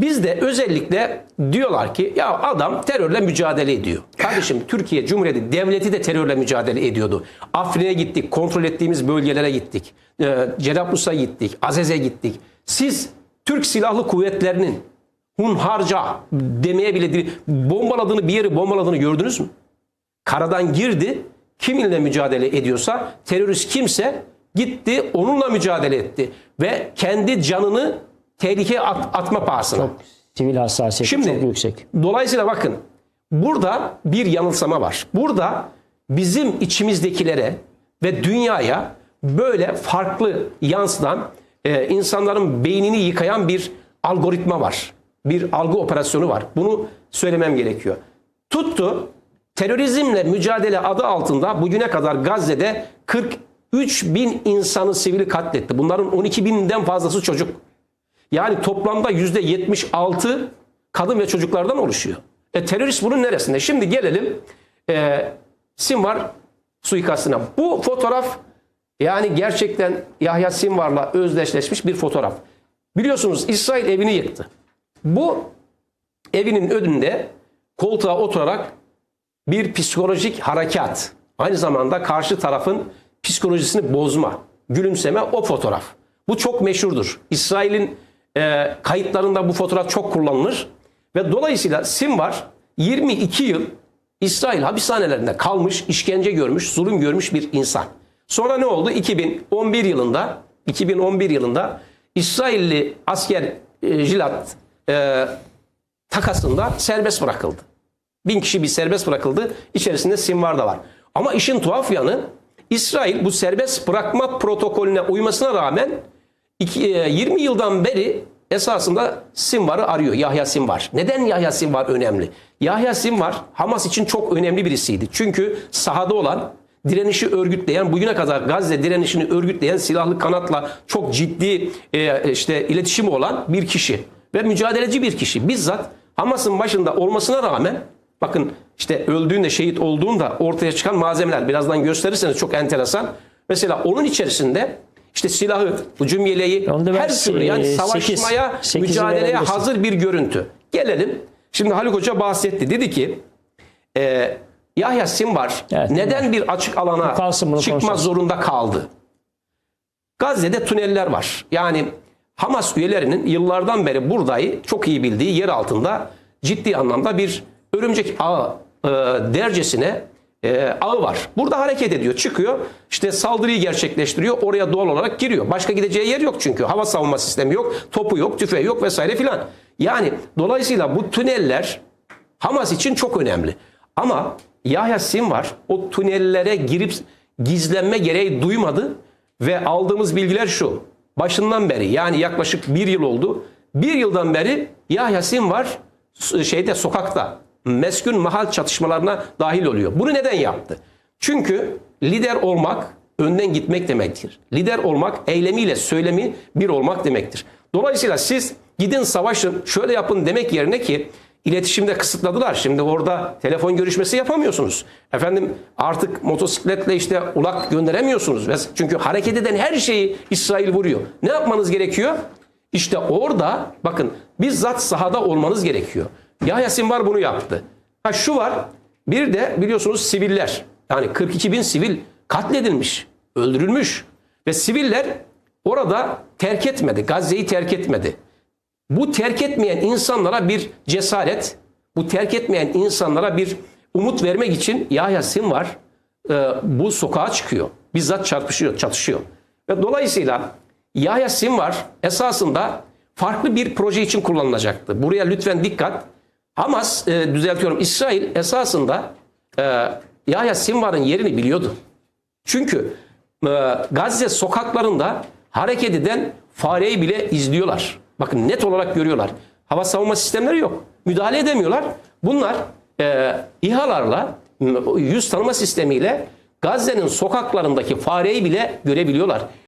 Biz de özellikle diyorlar ki ya adam terörle mücadele ediyor. Kardeşim Türkiye Cumhuriyeti devleti de terörle mücadele ediyordu. Afrin'e gittik, kontrol ettiğimiz bölgelere gittik. Ee, Cerablus'a gittik, Azez'e gittik. Siz Türk Silahlı Kuvvetleri'nin hunharca demeye bile bombaladığını bir yeri bombaladığını gördünüz mü? Karadan girdi. Kiminle mücadele ediyorsa terörist kimse gitti onunla mücadele etti. Ve kendi canını tehlikeye at- atma pahasına. Çok sivil hassasiyeti Şimdi çok yüksek. dolayısıyla bakın burada bir yanılsama var. Burada bizim içimizdekilere ve dünyaya böyle farklı yansıdan e, insanların beynini yıkayan bir algoritma var. Bir algı operasyonu var. Bunu söylemem gerekiyor. Tuttu terörizmle mücadele adı altında bugüne kadar Gazze'de 43 bin insanı sivili katletti. Bunların 12 binden fazlası çocuk. Yani toplamda yüzde 76 kadın ve çocuklardan oluşuyor. E, terörist bunun neresinde? Şimdi gelelim e, Sinvar suikastına. Bu fotoğraf yani gerçekten Yahya Sinvar'la özdeşleşmiş bir fotoğraf. Biliyorsunuz İsrail evini yıktı. Bu evinin önünde koltuğa oturarak bir psikolojik harekat. Aynı zamanda karşı tarafın psikolojisini bozma, gülümseme o fotoğraf. Bu çok meşhurdur. İsrail'in e, kayıtlarında bu fotoğraf çok kullanılır. Ve dolayısıyla Sinvar 22 yıl İsrail hapishanelerinde kalmış, işkence görmüş, zulüm görmüş bir insan. Sonra ne oldu? 2011 yılında 2011 yılında İsrailli asker e, Jilat e, takasında serbest bırakıldı. Bin kişi bir serbest bırakıldı. İçerisinde Sinvar da var. Ama işin tuhaf yanı İsrail bu serbest bırakma protokolüne uymasına rağmen iki- e, 20 yıldan beri esasında Sinvar'ı arıyor. Yahya Sinvar. Neden Yahya Sinvar önemli? Yahya Sinvar Hamas için çok önemli birisiydi. Çünkü sahada olan direnişi örgütleyen, bugüne kadar Gazze direnişini örgütleyen silahlı kanatla çok ciddi e, işte iletişimi olan bir kişi ve mücadeleci bir kişi. Bizzat Hamas'ın başında olmasına rağmen bakın işte öldüğünde şehit olduğunda ortaya çıkan malzemeler birazdan gösterirseniz çok enteresan. Mesela onun içerisinde işte silahı, hücum yeleği, her türlü yani savaşmaya, sekiz- sekizi mücadeleye verebilirsin. hazır bir görüntü. Gelelim. Şimdi Haluk Hoca bahsetti. Dedi ki e, Yahya Sinvar Evet, neden bir açık alana kalsın, çıkma konuşalım. zorunda kaldı? Gazze'de tüneller var. Yani Hamas üyelerinin yıllardan beri buradayı çok iyi bildiği yer altında ciddi anlamda bir örümcek ağı e, dercesine e, ağı var. Burada hareket ediyor, çıkıyor. işte saldırıyı gerçekleştiriyor. Oraya doğal olarak giriyor. Başka gideceği yer yok çünkü. Hava savunma sistemi yok, topu yok, tüfeği yok vesaire filan. Yani dolayısıyla bu tüneller Hamas için çok önemli. Ama Yahya Sinvar o tünellere girip gizlenme gereği duymadı ve aldığımız bilgiler şu. Başından beri yani yaklaşık bir yıl oldu. Bir yıldan beri Yahya Sinvar s- şeyde sokakta meskun mahal çatışmalarına dahil oluyor. Bunu neden yaptı? Çünkü lider olmak önden gitmek demektir. Lider olmak eylemiyle söylemi bir olmak demektir. Dolayısıyla siz gidin savaşın şöyle yapın demek yerine ki iletişimde kısıtladılar. Şimdi orada telefon görüşmesi yapamıyorsunuz. Efendim artık motosikletle işte ulak gönderemiyorsunuz. Çünkü hareket eden her şeyi İsrail vuruyor. Ne yapmanız gerekiyor? İşte orada bakın bizzat sahada olmanız gerekiyor. Yahya Sinvar bunu yaptı. Ha şu var bir de biliyorsunuz siviller yani 42 bin sivil katledilmiş, öldürülmüş ve siviller orada terk etmedi, Gazze'yi terk etmedi. Bu terk etmeyen insanlara bir cesaret, bu terk etmeyen insanlara bir umut vermek için Yahya Sinvar e, bu sokağa çıkıyor. Bizzat çarpışıyor, çatışıyor. Ve dolayısıyla Yahya Sinvar esasında farklı bir proje için kullanılacaktı. Buraya lütfen dikkat. Hamas, e, düzeltiyorum, İsrail esasında e, Yahya Sinvar'ın yerini biliyordu. Çünkü e, Gazze sokaklarında hareket eden fareyi bile izliyorlar. Bakın net olarak görüyorlar. Hava savunma sistemleri yok. Müdahale edemiyorlar. Bunlar e, İHA'larla, yüz tanıma sistemiyle Gazze'nin sokaklarındaki fareyi bile görebiliyorlar.